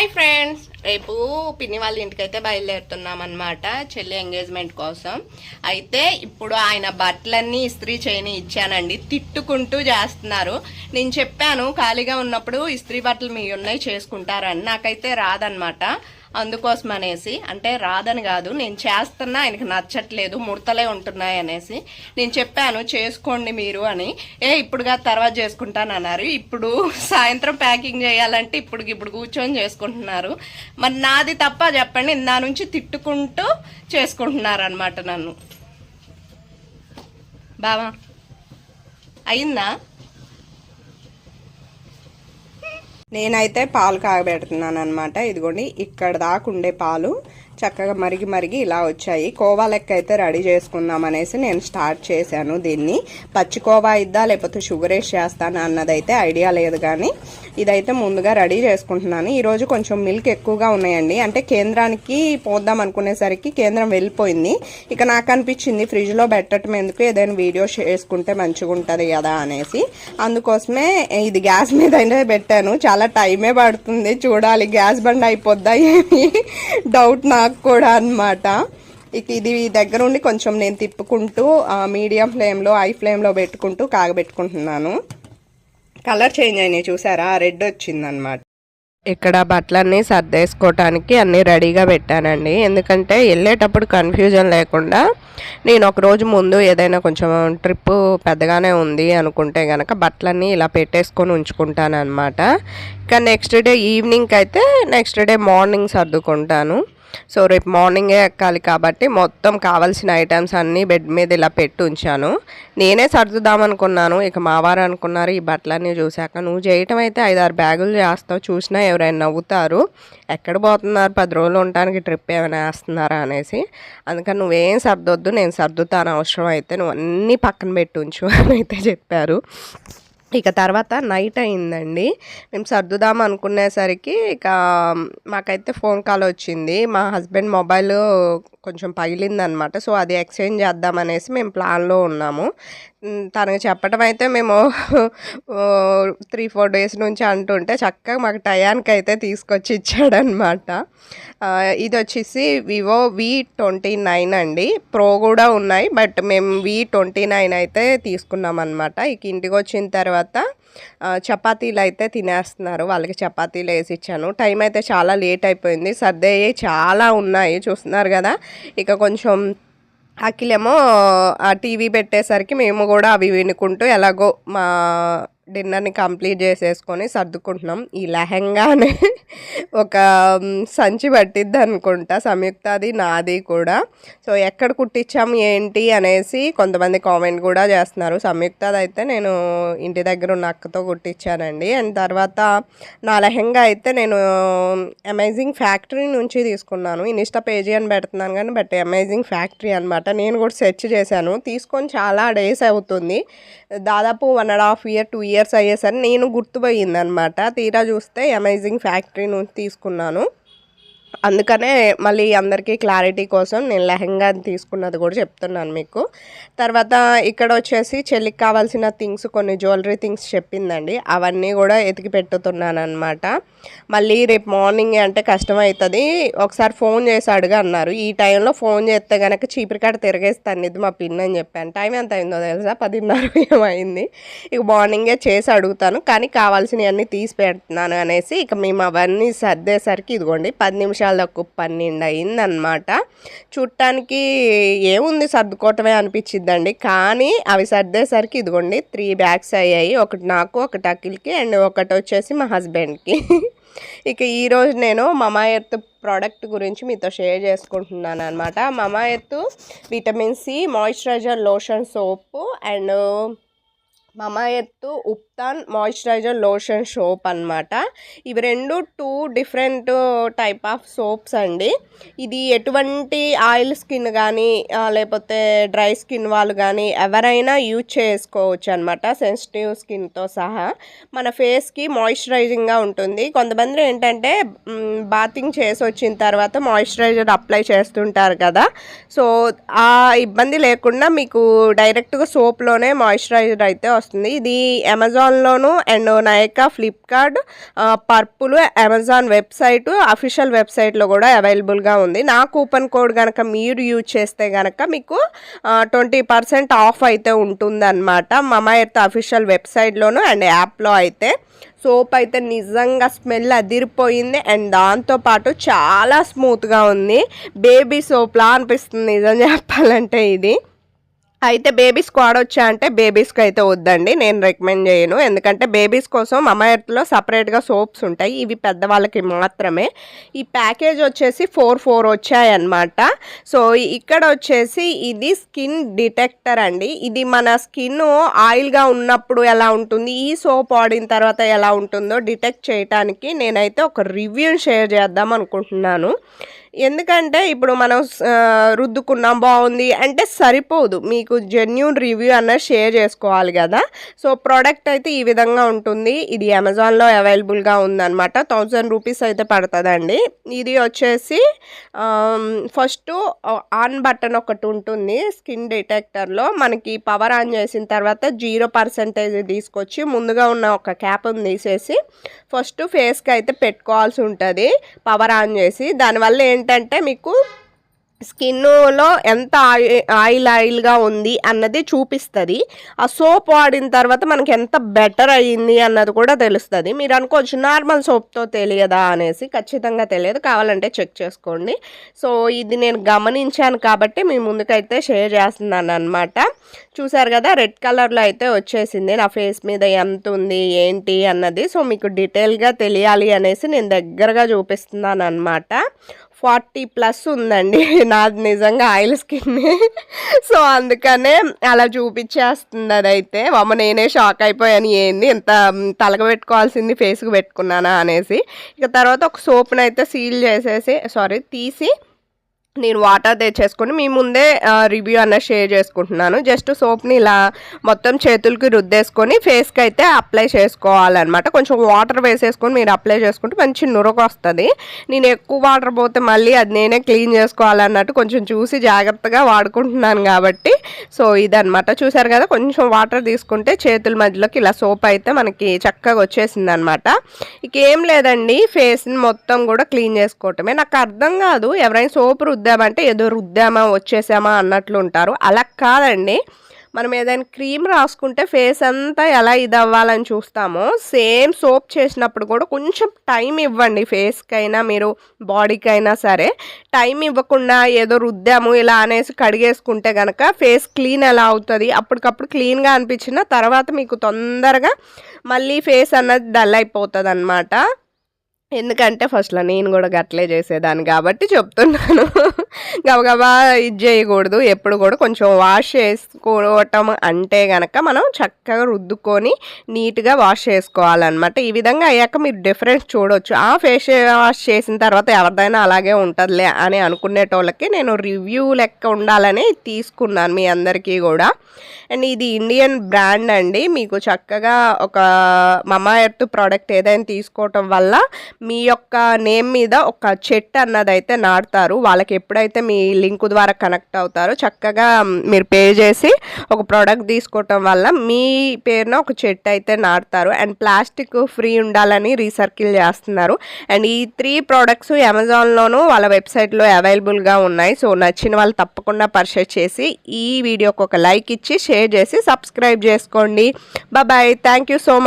Bye friends. రేపు పిన్ని వాళ్ళ ఇంటికైతే బయలుదేరుతున్నాం అనమాట చెల్లి ఎంగేజ్మెంట్ కోసం. అయితే ఇప్పుడు ఆయన బట్టలన్నీ ఇస్త్రీ చేయని ఇచ్చానండి. తిట్టుకుంటూ చేస్తున్నారు. నేను చెప్పాను ఖాళీగా ఉన్నప్పుడు ఇస్త్రీ బట్టలు మీ ఉన్నాయి చేసుకుంటారని. నాకైతే రాదనమాట అందుకోసం అనేసి అంటే రాదని కాదు నేను చేస్తున్నా ఆయనకి నచ్చట్లేదు ముడతలే ఉంటున్నాయి అనేసి నేను చెప్పాను చేసుకోండి మీరు అని. ఏ ఇప్పుడుగా తర్వాత చేసుకుంటాను అన్నారు. ఇప్పుడు సాయంత్రం ప్యాకింగ్ చేయాలంటే ఇప్పుడు ఇప్పుడు కూర్చొని చేసుకుంటున్నారు. మరి నాది తప్ప చెప్పండి నా నుంచి తిట్టుకుంటూ చేసుకుంటున్నారనమాట నన్ను. బావా అయిందా? నేనైతే పాలు కాగబెడుతున్నాను అనమాట ఇదిగోండి ఇక్కడ దాకా ఉండే పాలు. చక్కగా మరిగి మరిగి ఇలా వచ్చాయి. కోవా లెక్క అయితే రెడీ చేసుకుందాం అనేసి నేను స్టార్ట్ చేశాను దీన్ని. పచ్చి కోవా ఇద్దా లేకపోతే షుగర్ వేసి చేస్తాను అన్నదైతే ఐడియా లేదు కానీ ఇదైతే ముందుగా రెడీ చేసుకుంటున్నాను. ఈరోజు కొంచెం మిల్క్ ఎక్కువగా ఉన్నాయండి. అంటే కేంద్రానికి పోద్దాం అనుకునేసరికి కేంద్రం వెళ్ళిపోయింది. ఇక నాకు అనిపించింది ఫ్రిడ్జ్లో పెట్టడం ఎందుకు? ఏదైనా వీడియో చేసుకుంటే మంచిగా ఉంటుంది కదా అనేసి. అందుకోసమే ఇది గ్యాస్ మీద అయితే పెట్టాను. చాలా టైమే పడుతుంది. చూడాలి గ్యాస్ బండ్ అయిపోద్దా ఏమి? డౌట్ నాకు. కూడా అన్నమాట. ఇక ఇది దగ్గర ఉండి కొంచెం నేను తిప్పుకుంటూ మీడియం ఫ్లేమ్లో హై ఫ్లేమ్లో పెట్టుకుంటూ కాగబెట్టుకుంటున్నాను. కలర్ చేంజ్ అయినాయి చూసారా? రెడ్ వచ్చిందనమాట ఇక్కడ బట్టలన్నీ సర్దేసుకోవటానికి అన్నీ రెడీగా పెట్టానండి. ఎందుకంటే వెళ్ళేటప్పుడు కన్ఫ్యూజన్ లేకుండా నేను ఒక రోజు ముందు ఏదైనా కొంచెం ట్రిప్ పెద్దగానే ఉంది అనుకుంటే కనుక బట్టలన్నీ ఇలా పెట్టేసుకొని ఉంచుకుంటాను అనమాట ఇక నెక్స్ట్ డే ఈవినింగ్కి అయితే నెక్స్ట్ డే మార్నింగ్ సర్దుకుంటాను. సో రేపు మార్నింగే ఎక్కాలి కాబట్టి మొత్తం కావాల్సిన ఐటమ్స్ అన్నీ బెడ్ మీద ఇలా పెట్టి ఉంచాను. నేనే సర్దుదామనుకున్నాను ఇక మావారు అనుకున్నారు ఈ బట్టలన్నీ చూశాక నువ్వు చేయటం అయితే ఐదారు బ్యాగులు చేస్తావు. చూసినా ఎవరైనా నవ్వుతారు. ఎక్కడ పోతున్నారు? పది రోజులు ఉండడానికి ట్రిప్ ఏమైనా వేస్తున్నారా అనేసి. అందుకని నువ్వేం సర్దొద్దు నేను సర్దుతాను అవసరం అయితే నువ్వు అన్నీ పక్కన పెట్టి ఉంచు అని అయితే చెప్పారు. ఇక తర్వాత నైట్ అయిందండి. మేము సర్దుదాం అనుకునేసరికి ఇక మాకైతే ఫోన్ కాల్ వచ్చింది. మా హస్బెండ్ మొబైల్ కొంచెం పగిలిందనమాట. సో అది ఎక్స్చేంజ్ చేద్దామనేసి మేము ప్లాన్లో ఉన్నాము. తనకు చెప్పడం అయితే మేము త్రీ ఫోర్ డేస్ నుంచి అంటుంటే చక్కగా మాకు టయానికి అయితే తీసుకొచ్చి ఇచ్చాడనమాట. ఇది వచ్చేసి వివో వి ట్వంటీ నైన్ అండి. ప్రో కూడా ఉన్నాయి. బట్ మేము వి ట్వంటీ నైన్ అయితే తీసుకున్నాం అనమాట ఇక ఇంటికి వచ్చిన తర్వాత తర్వాత చపాతీలు అయితే తినేస్తున్నారు. వాళ్ళకి చపాతీలు వేసి ఇచ్చాను. టైం అయితే చాలా లేట్ అయిపోయింది. సర్దే చాలా ఉన్నాయి. చూస్తున్నారు కదా? ఇక కొంచెం అఖిలేమో ఆ టీవీ పెట్టేసరికి మేము కూడా అవి వినుకుంటూ ఎలాగో మా డిన్నర్ని కంప్లీట్ చేసేసుకొని సర్దుకుంటున్నాం. ఈ లెహంగానే ఒక సంచి పట్టిద్ది అనుకుంటా. సంయుక్తది నాది కూడా. సో ఎక్కడ కుట్టించాం ఏంటి అనేసి కొంతమంది కామెంట్ కూడా చేస్తున్నారు. సంయుక్తది అయితే నేను ఇంటి దగ్గర ఉన్న అక్కతో కుట్టించానండి. అండ్ తర్వాత నా లెహంగా అయితే నేను అమేజింగ్ ఫ్యాక్టరీ నుంచి తీసుకున్నాను. ఇన్స్టా పేజీ అని పెడుతున్నాను కానీ బట్ అమేజింగ్ ఫ్యాక్టరీ అనమాట నేను కూడా సెర్చ్ చేశాను. తీసుకొని చాలా డేస్ అవుతుంది. దాదాపు one and half year two years అయ్యేసరికి నేను గుర్తుపోయింది అనమాట తీరా చూస్తే అమేజింగ్ ఫ్యాక్టరీ నుంచి తీసుకున్నాను. అందుకనే మళ్ళీ అందరికీ క్లారిటీ కోసం నేను లెహంగా తీసుకున్నది కూడా చెప్తున్నాను మీకు. తర్వాత ఇక్కడ వచ్చేసి చెల్లికి కావాల్సిన థింగ్స్ కొన్ని జ్యువెలరీ థింగ్స్ చెప్పిందండి. అవన్నీ కూడా ఎతికి పెట్టుతున్నాను అనమాట మళ్ళీ రేపు మార్నింగ్ అంటే కష్టం అవుతుంది ఒకసారి ఫోన్ చేసి అడుగు అన్నారు. ఈ టైంలో ఫోన్ చేస్తే కనుక చీపిరికాడ తిరగేస్తాను ఇది మా పిన్ అని చెప్పాను. టైం ఎంత అయిందో తెలుసా? పదిన్నర ఏమైంది ఇక మార్నింగే చేసి అడుగుతాను. కానీ కావాల్సినవన్నీ తీసి పెడుతున్నాను అనేసి ఇక మేము అవన్నీ సర్దేసరికి ఇదిగోండి పది నిమిషాలు నిమిషాలకు పన్నెండు అయిందనమాట చూడటానికి ఏముంది సర్దుకోవటమే అనిపించిద్దండి. కానీ అవి సర్దేసరికి ఇదిగోండి త్రీ బ్యాగ్స్ అయ్యాయి. ఒకటి నాకు ఒకటి అఖిల్కి అండ్ ఒకటి వచ్చేసి మా హస్బెండ్కి. ఇక ఈరోజు నేను మమా ఎర్త్ ప్రోడక్ట్ గురించి మీతో షేర్ చేసుకుంటున్నాను అనమాట Mamaearth vitamin C moisturiser lotion soap and Mamaearth ubtan moisturiser lotion soap అనమాట ఇవి రెండు two different type of soaps అండి. ఇది ఎటువంటి ఆయిల్ స్కిన్ కానీ లేకపోతే డ్రై స్కిన్ వాళ్ళు కానీ ఎవరైనా యూజ్ చేసుకోవచ్చు అనమాట సెన్సిటివ్ స్కిన్తో సహా. మన ఫేస్కి మాయిశ్చరైజింగ్గా ఉంటుంది. కొంతమంది ఏంటంటే బాతింగ్ చేసి వచ్చిన తర్వాత మాయిశ్చరైజర్ అప్లై చేస్తుంటారు కదా. సో ఆ ఇబ్బంది లేకుండా మీకు డైరెక్ట్గా సోప్లోనే మాయిశ్చరైజర్ అయితే వస్తుంది. ఇది అమెజాన్లోను and Nykaa Flipkart Purplle Amazon website official వెబ్సైట్లో కూడా అవైలబుల్గా ఉంది. నా కూపన్ కోడ్ కనుక మీరు యూజ్ చేస్తే కనుక మీకు ట్వంటీ పర్సెంట్ ఆఫ్ అయితే ఉంటుందన్నమాట. మమా ఎర్త్ అఫీషియల్ వెబ్సైట్లోను అండ్ యాప్లో అయితే. సోప్ అయితే నిజంగా స్మెల్ అదిరిపోయింది. అండ్ దాంతోపాటు చాలా స్మూత్గా ఉంది. బేబీ సోప్లా అనిపిస్తుంది. నిజం చెప్పాలంటే ఇది. అయితే బేబీస్కి వాడొచ్చా అంటే బేబీస్కి అయితే వద్దండి. నేను రికమెండ్ చేయను. ఎందుకంటే బేబీస్ కోసం అమ్మాయిలో సపరేట్గా సోప్స్ ఉంటాయి. ఇవి పెద్దవాళ్ళకి మాత్రమే. ఈ ప్యాకేజ్ వచ్చేసి ఫోర్ ఫోర్ వచ్చాయన్నమాట. సో ఇక్కడ వచ్చేసి ఇది స్కిన్ డిటెక్టర్ అండి. ఇది మన స్కిన్ ఆయిల్గా ఉన్నప్పుడు ఎలా ఉంటుంది? ఈ సోప్ వాడిన తర్వాత ఎలా ఉంటుందో డిటెక్ట్ చేయడానికి నేనైతే ఒక రివ్యూ షేర్ చేద్దాం అనుకుంటున్నాను. ఎందుకంటే ఇప్పుడు మనం రుద్దుకున్నాం బాగుంది అంటే సరిపోదు. మీకు జెన్యున్ రివ్యూ అన్న షేర్ చేసుకోవాలి కదా. సో ప్రోడక్ట్ అయితే ఈ విధంగా ఉంటుంది. ఇది అమెజాన్లో అవైలబుల్గా ఉందన్నమాట. థౌజండ్ రూపీస్ అయితే పడుతుందండి. ఇది వచ్చేసి ఫస్ట్ ఆన్ బటన్ ఒకటి ఉంటుంది స్కిన్ డిటెక్టర్లో మనకి పవర్ ఆన్ చేసిన తర్వాత జీరో పర్సెంటేజ్ తీసుకొచ్చి ముందుగా ఉన్న ఒక క్యాప్ని తీసేసి ఫస్ట్ ఫేస్కి అయితే పెట్టుకోవాల్సి ఉంటుంది. పవర్ ఆన్ చేసి. దానివల్ల ఏంటంటే మీకు స్కిన్లో ఎంత ఆయిల్ ఆయిల్గా ఉంది అన్నది చూపిస్తుంది. ఆ సోప్ వాడిన తర్వాత మనకి ఎంత బెటర్ అయ్యింది అన్నది కూడా తెలుస్తుంది. మీరు అనుకోవచ్చు నార్మల్ సోప్తో తెలియదా అనేసి ఖచ్చితంగా తెలియదు. కావాలంటే చెక్ చేసుకోండి. సో ఇది నేను గమనించాను కాబట్టి మీ ముందుకైతే షేర్ చేస్తున్నాను అనమాట చూసారు కదా రెడ్ కలర్లో అయితే వచ్చేసింది. నా ఫేస్ మీద ఎంత ఉంది ఏంటి అన్నది. సో మీకు డీటెయిల్గా తెలియాలి అనేసి నేను దగ్గరగా చూపిస్తున్నాను అనమాట ఫార్టీ ప్లస్ ఉందండి. నాది నిజంగా ఆయిల్ స్కిన్ సో అందుకనే అలా చూపించేస్తుంది అదైతే అమ్మ నేనే షాక్ అయిపోయాను ఏంది? ఇంత తలగ పెట్టుకోవాల్సింది ఫేస్కి పెట్టుకున్నానా? అనేసి. ఇక తర్వాత ఒక సోప్ని అయితే సీల్ చేసేసి సారీ తీసి నేను వాటర్ తెచ్చేసుకుని మీ ముందే రివ్యూ అన్న షేర్ చేసుకుంటున్నాను. జస్ట్ సోప్ని ఇలా మొత్తం చేతులకి రుద్దేసుకొని ఫేస్కి అయితే అప్లై చేసుకోవాలన్నమాట. కొంచెం వాటర్ వేసేసుకొని మీరు అప్లై చేసుకుంటే మంచి నురగ వస్తుంది నేను ఎక్కువ వాటర్ పోతే మళ్ళీ అది నేనే క్లీన్ చేసుకోవాలన్నట్టు కొంచెం చూసి జాగ్రత్తగా వాడుకుంటున్నాను కాబట్టి సో ఇదనమాట చూసారు కదా కొంచెం వాటర్ తీసుకుంటే చేతుల మధ్యలోకి ఇలా సోప్ అయితే మనకి చక్కగా వచ్చేసింది అనమాట ఇక ఏం లేదండి ఫేస్ని మొత్తం కూడా క్లీన్ చేసుకోవటమే. నాకు అర్థం కాదు ఎవరైనా సోప్ రుద్దామంటే ఏదో రుద్దామా వచ్చేసామా అన్నట్లు ఉంటారు. అలా కాదండి. మనం ఏదైనా క్రీమ్ రాసుకుంటే ఫేస్ అంతా ఎలా ఇది అవ్వాలని చూస్తామో సేమ్ సోప్ చేసినప్పుడు కూడా కొంచెం టైం ఇవ్వండి. ఫేస్కైనా మీరు బాడీకైనా సరే టైం ఇవ్వకుండా ఏదో రుద్దాము ఇలా అనేసి కడిగేసుకుంటే కనుక ఫేస్ క్లీన్ ఎలా అవుతుంది? అప్పటికప్పుడు క్లీన్గా అనిపించిన తర్వాత మీకు తొందరగా మళ్ళీ ఫేస్ అన్నది డల్ అయిపోతుంది అనమాట ఎందుకంటే ఫస్ట్లో నేను కూడా గట్లే చేసేదాన్ని కాబట్టి చెప్తున్నాను. గబగబా ఇది చేయకూడదు ఎప్పుడు కూడా కొంచెం వాష్ చేసుకోవటం అంటే కనుక మనం చక్కగా రుద్దుకొని నీట్గా వాష్ చేసుకోవాలన్నమాట. ఈ విధంగా అయ్యాక మీరు డిఫరెన్స్ చూడవచ్చు ఆ ఫేస్ వాష్ చేసిన తర్వాత ఎవరిదైనా అలాగే ఉంటుందిలే అని అనుకునేటోళ్ళకి నేను రివ్యూ లెక్క ఉండాలని తీసుకున్నాను మీ అందరికీ కూడా. అండ్ ఇది ఇండియన్ బ్రాండ్ అండి. మీకు చక్కగా ఒక మమా ఎర్త్ ప్రోడక్ట్ ఏదైనా తీసుకోవటం వల్ల మీ యొక్క నేమ్ మీద ఒక చెట్టు అన్నది అయితే నాటుతారు. వాళ్ళకి ఎప్పుడైతే మీ లింక్ ద్వారా కనెక్ట్ అవుతారో చక్కగా మీరు పే చేసి ఒక ప్రోడక్ట్ తీసుకోవటం వల్ల మీ పేరున ఒక చెట్టు అయితే నాటుతారు. అండ్ ప్లాస్టిక్ ఫ్రీ ఉండాలని రీసర్కిల్ చేస్తున్నారు. అండ్ ఈ త్రీ ప్రోడక్ట్స్ అమెజాన్లోనూ వాళ్ళ వెబ్సైట్లో అవైలబుల్గా ఉన్నాయి. సో నచ్చిన వాళ్ళు తప్పకుండా పర్చేస్ చేసి ఈ వీడియోకి ఒక లైక్ ఇచ్చి షేర్ చేసి సబ్స్క్రైబ్ చేసుకోండి. Bye thank you so much.